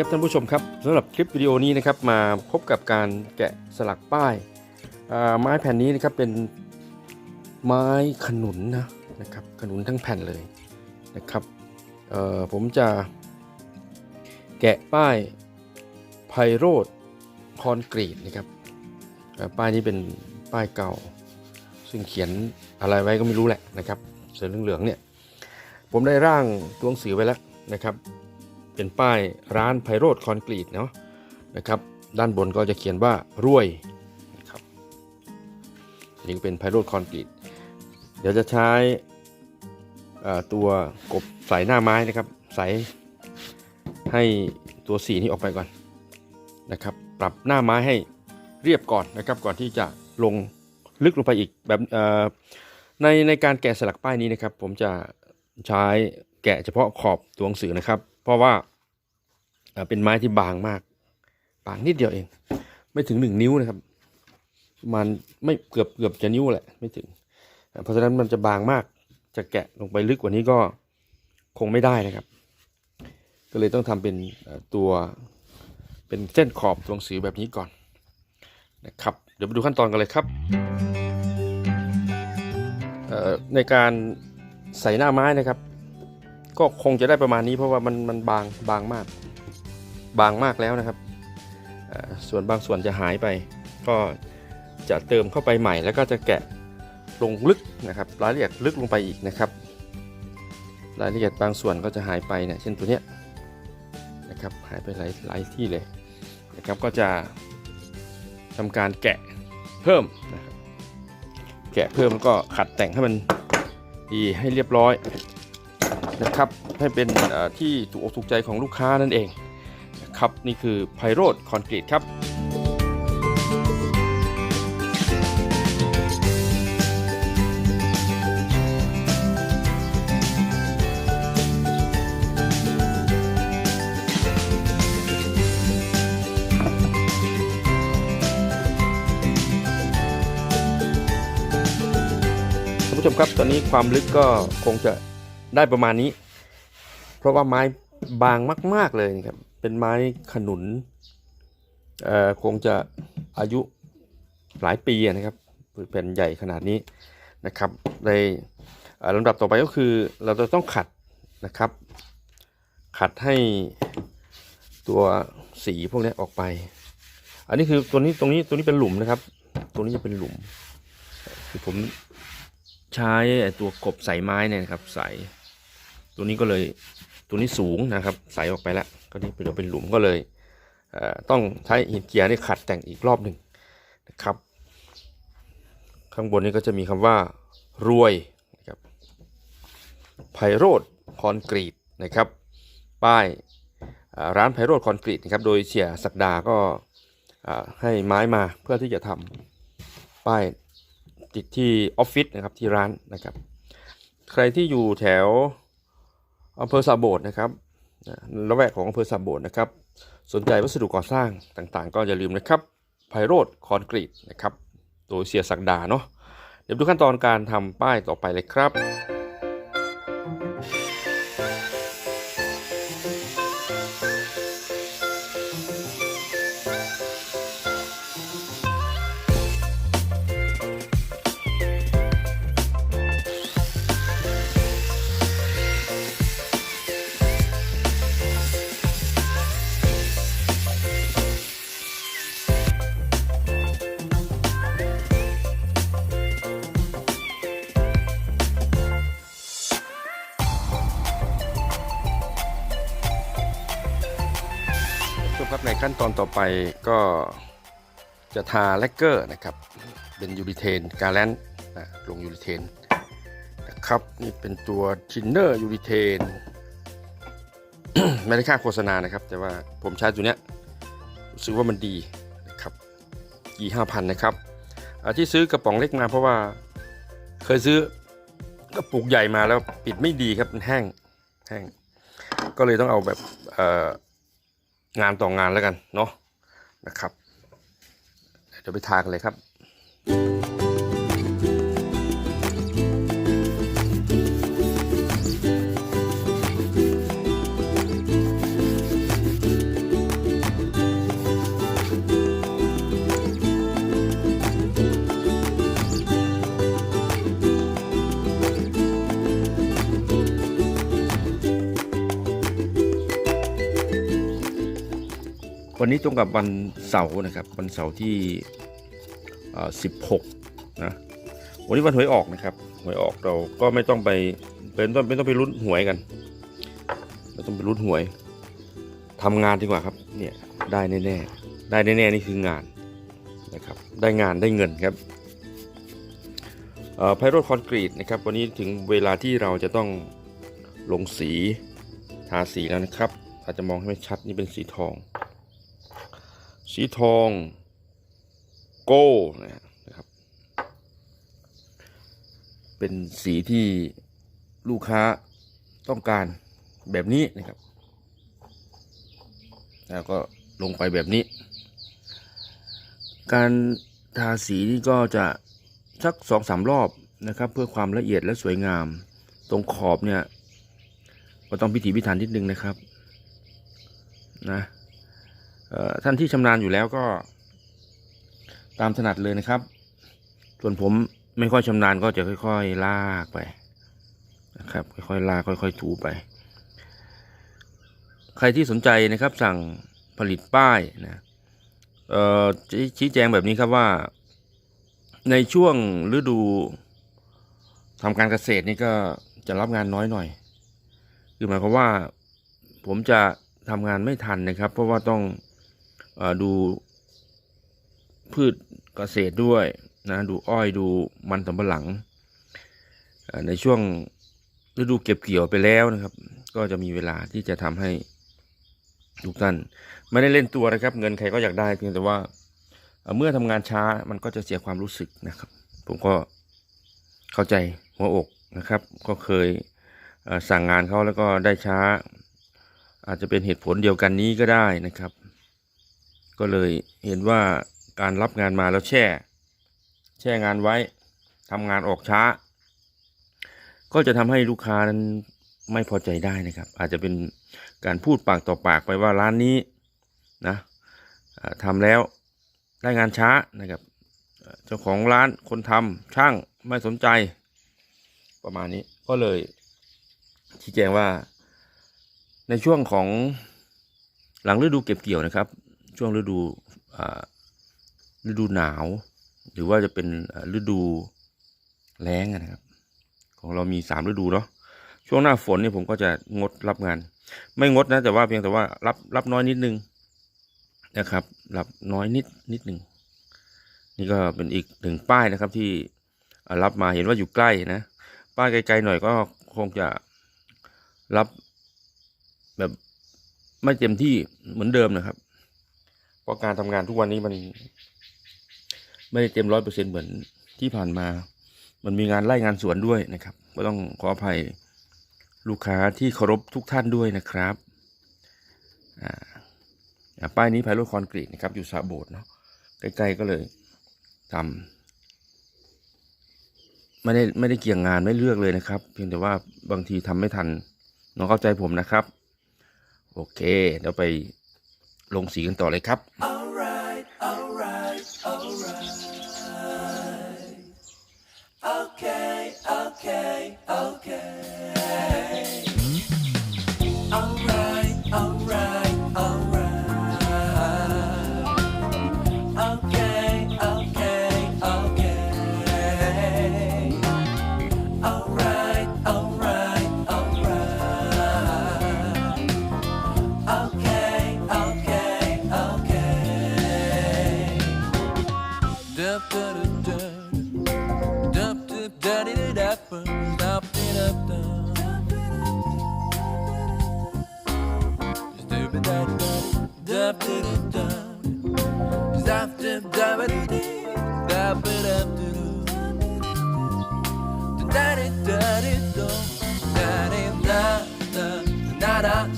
ครับท่านผู้ชมครับสำหรับคลิปวิดีโอนี้นะครับมาพบกับการแกะสลักป้ายอ่าไม้แผ่นนี้นะครับเป็นไม้ขนุนนะนะครับขนุนทั้งแผ่นเลยนะครับเอ่อผมจะแกะป้ายไพโรดคอนกรีตนะครับป้ายนี้เป็นป้ายเก่า ซึ่งเขียนอะไรไว้ก็ไม่รู้แหละนะครับเสือเหลืองๆเนี่ยผมได้ร่างตัวหนังสือไว้แล้วนะครับ เป็นป้ายร้านไพโรดคอนกรีตเนาะนะครับด้านบนก็จะเขียนว่ารวยนะครับนี่ก็เป็นไพโรดคอนกรีตเดี๋ยวจะใช้ตัวกบใส่หน้าไม้นะครับใส่ให้ตัวสีนี้ออกไปก่อนนะครับ ปรับหน้าไม้ให้เรียบก่อนนะครับ ก่อนที่จะลงลึกลงไปอีกแบบในในการแกะสลักป้ายนี้นะครับ ผมจะใช้แกะเฉพาะขอบตัวหนังสือนะครับ เพราะว่าเป็นไม้ที่บางมาก บางนิดเดียวเอง ไม่ถึงหนึ่งนิ้วนะครับมันไม่เกือบเกือบจะนิ้วแหละไม่ถึง เพราะฉะนั้นมันจะบางมากจะแกะลงไปลึกกว่านี้ก็คงไม่ได้นะครับ ก็เลยต้องทำเป็นตัวเป็นเส้นขอบตัวหนังสือแบบนี้ก่อนนะครับ เดี๋ยวไปดูขั้นตอนกันเลยครับ ในการใส่หน้าไม้นะครับ ก็คงจะได้ประมาณนี้เพราะว่ามันมันบางบางมาก บางมากแล้วนะครับ ส่วนบางส่วนจะหายไป ก็จะเติมเข้าไปใหม่ แล้วก็จะแกะลงลึกนะครับรายละเอียดลึกลงไปอีกนะครับรายละเอียดบางส่วนก็จะหายไปเนี่ยเช่นตัวเนี้ยนะครับหายไปหลายหลายที่เลยนะครับก็จะทำการแกะเพิ่มนะครับแกะเพิ่มแล้วก็ขัดแต่งให้มันดีให้เรียบร้อย นะครับให้เป็นที่ถูกอกถูกใจของลูกค้านั่นเองนะครับนี่คือไพโรดคอนกรีตครับท่านผู้ชมครับ ตอนนี้ความลึกก็คงจะ ได้ประมาณนี้ เพราะว่าไม้บางมาก ๆเลยครับ เป็นไม้ขนุนเอ่อคงจะอายุหลายปีนะครับแผ่นใหญ่ขนาดนี้นะครับในลำดับต่อไปก็คือเราจะต้องขัดนะครับ ขัดให้ตัวสีพวกนี้ออกไป อันนี้คือตัวนี้ตรงนี้ตัวนี้เป็นหลุมนะครับ ตัวนี้จะเป็นหลุม คือผมใช้ตัวกบใส่ไม้เนี่ยนะครับใส่ ตัวนี้ก็เลยตัวนี้สูงนะครับใสออกไปแล้วก็นี่เป็นเป็นหลุมก็เลยเต้องใช้หินเจียนี่ขัดแต่งอีกรอบหนึ่งนะครับ ข้างบนนี้ก็จะมีคำว่ารวยนะครับไพโรดคอนกรีตนะครับ ป้ายร้านไพโรดคอนกรีตนะครับโดยเสียศักดาก็ให้ไม้มาเพื่อที่จะทำป้ายติดที่ออฟฟิศนะครับที่ร้านนะครับ ใครที่อยู่แถว อำเภอสาโบดนะครับละแวกของอำเภอสาโบดนะครับ สนใจวัสดุก่อสร้างต่างๆ ก็อย่าลืมนะครับไพโรดคอนกรีตนะครับ โดยเสียสักดาเนาะเดี๋ยวดูขั้นตอนการทำป้ายต่อไปเลยครับ ครับในขั้นตอนต่อไปก็จะทาแลกเกอร์นะครับ เป็นยูริเทนกาแลนนะลงยูริเทนนะครับนี่เป็นตัวทินเนอร์ยูริเทนไม่ได้ค่าโฆษณานะครับ แต่ว่าผมใช้ตัวเนี้ยรู้สึกว่ามันดีนะครับกี่ห้าพันนะครับที่ซื้อกระป๋องเล็กมาเพราะว่าเคยซื้อกระปุกใหญ่มาแล้วปิดไม่ดีครับมันแห้งแห้งก็เลยต้องเอาแบบเอ่อ งานต่องานแล้วกันเนาะนะครับเดี๋ยวไปทากันเลยครับค วันนี้ตรงกับวันเสาร์นะครับ วันเสาร์ที่16นะวันนี้วันหวยออกนะครับหวยออกเราก็ไม่ต้องไปเป็นต้องไม่ต้องไปลุ้นหวยกันไม่ต้องไปลุ้นหวยทำงานดีกว่าครับเนี่ยได้แน่ๆได้แน่ๆนี่คืองานนะครับ ได้งานได้เงินครับไพโรดคอนกรีตนะครับ วันนี้ถึงเวลาที่เราจะต้องลงสีทาสีแล้วนะครับ อาจจะมองให้ไม่ชัดนี่เป็นสีทอง สีทอง โก้นะครับ เป็นสีที่ลูกค้าต้องการแบบนี้นะครับ แล้วก็ลงไปแบบนี้ การทาสีนี่ก็จะสักสองสามรอบนะครับ เพื่อความละเอียดและสวยงาม ตรงขอบเนี่ย ก็ต้องพิถีพิถันนิดนึงนะครับ นะ ท่านที่ชำนาญอยู่แล้วก็ ตามถนัดเลยนะครับ ส่วนผมไม่ค่อยชำนาญก็จะค่อย ๆ ลากไปนะครับ ค่อยๆลากค่อย ๆ ถูไป ใครที่สนใจนะครับ สั่งผลิตป้ายนะเออชี้ชี้แจงแบบนี้ครับว่า ในช่วงฤดูทำการเกษตรนี่ก็จะรับงานน้อยหน่อย คือหมายความว่าผมจะทำงานไม่ทันนะครับ เพราะว่าต้อง ดูพืชเกษตรด้วยนะดูอ้อยดูมันสำปะหลัง ในช่วงฤดูเก็บเกี่ยวไปแล้วนะครับ ก็จะมีเวลาที่จะทำให้ทุกท่านไม่ได้เล่นตัวนะครับ เงินใครก็อยากได้เพียงแต่ว่าเมื่อทำงานช้ามันก็จะเสียความรู้สึกนะครับ ผมก็เข้าใจหัวอกนะครับ ก็เคยสั่งงานเขาแล้วก็ได้ช้า อาจจะเป็นเหตุผลเดียวกันนี้ก็ได้นะครับ ก็เลยเห็นว่าการรับงานมาแล้วแช่ แช่งานไว้ทำงานออกช้า ก็จะทำให้ลูกค้านั้นไม่พอใจได้นะครับ อาจจะเป็นการพูดปากต่อปากไปว่าร้านนี้นะทำแล้วได้งานช้านะครับ เจ้าของร้านคนทำช่างไม่สนใจ ประมาณนี้ก็เลยชี้แจงว่าในช่วงของหลังฤดูเก็บเกี่ยวนะครับ ช่วงฤดูฤดูหนาว หรือว่าจะเป็นฤดูแล้งนะครับ ของเรามีสามฤดูเนาะช่วงหน้าฝนเนี่ยผมก็จะงดรับงาน ไม่งดนะ แต่ว่าเพียงแต่ว่ารับรับน้อยนิดนึงนะครับ รับน้อยนิดนิดหนึ่งนี่ก็เป็นอีกหนึ่งป้ายนะครับที่รับมาเห็นว่าอยู่ใกล้นะป้ายไกลๆหน่อยก็คงจะรับแบบไม่เต็มที่เหมือนเดิมนะครับ ราะการทำงานทุกวันนี้มัน ไม่ได้เต็มร้อยเปอร์เซ็นเหมือนที่ผ่านมา มันมีงานไล่งานสวนด้วยนะครับ ก็ต้องขออภัยลูกค้าที่เคารพทุกท่านด้วยนะครับอ่าป้ายนี้ภายโรคอนกรีตนะครับ อยู่สาโบดเนาะใกล้ๆก็เลยทำไม่ได้ไม่ได้เกี่ยงงานไม่เลือกเลยนะครับ เพียงแต่ว่าบางทีทำไม่ทันน้องเข้าใจผมนะครับ โอเคเดี๋ยวไป ลงสีกันต่อเลยครับ Alright, alright, alright.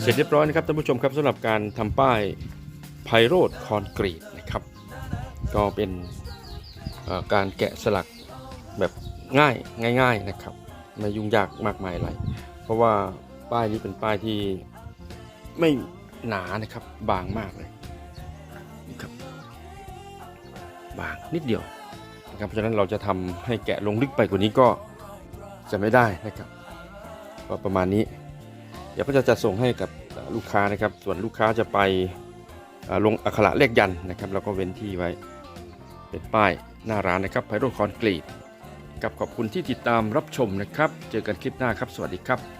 เสร็จเรียบร้อยนะครับท่านผู้ชมครับสำหรับการทำป้ายไพโรดคอนกรีตนะครับก็เป็นการแกะสลักแบบง่ายง่าย ๆนะครับ ไม่ยุ่งยากมากมายอะไรเพราะว่าป้ายนี้เป็นป้ายที่ไม่ หนานะครับ บางมากเลยนะครับ บางนิดเดียวนะครับเพราะฉะนั้นเราจะทำให้แกะลงลึกไปกว่านี้ก็จะไม่ได้นะครับก็ประมาณนี้ เดี๋ยวก็จะจัดส่งให้กับลูกค้านะครับ ส่วนลูกค้าจะไปลงอักขระเลขยันนะครับ แล้วก็เว้นที่ไว้ เป็นป้ายหน้าร้านนะครับไพโรคอนกรีตกับขอบคุณที่ติดตามรับชมนะครับ เจอกันคลิปหน้าครับ สวัสดีครับ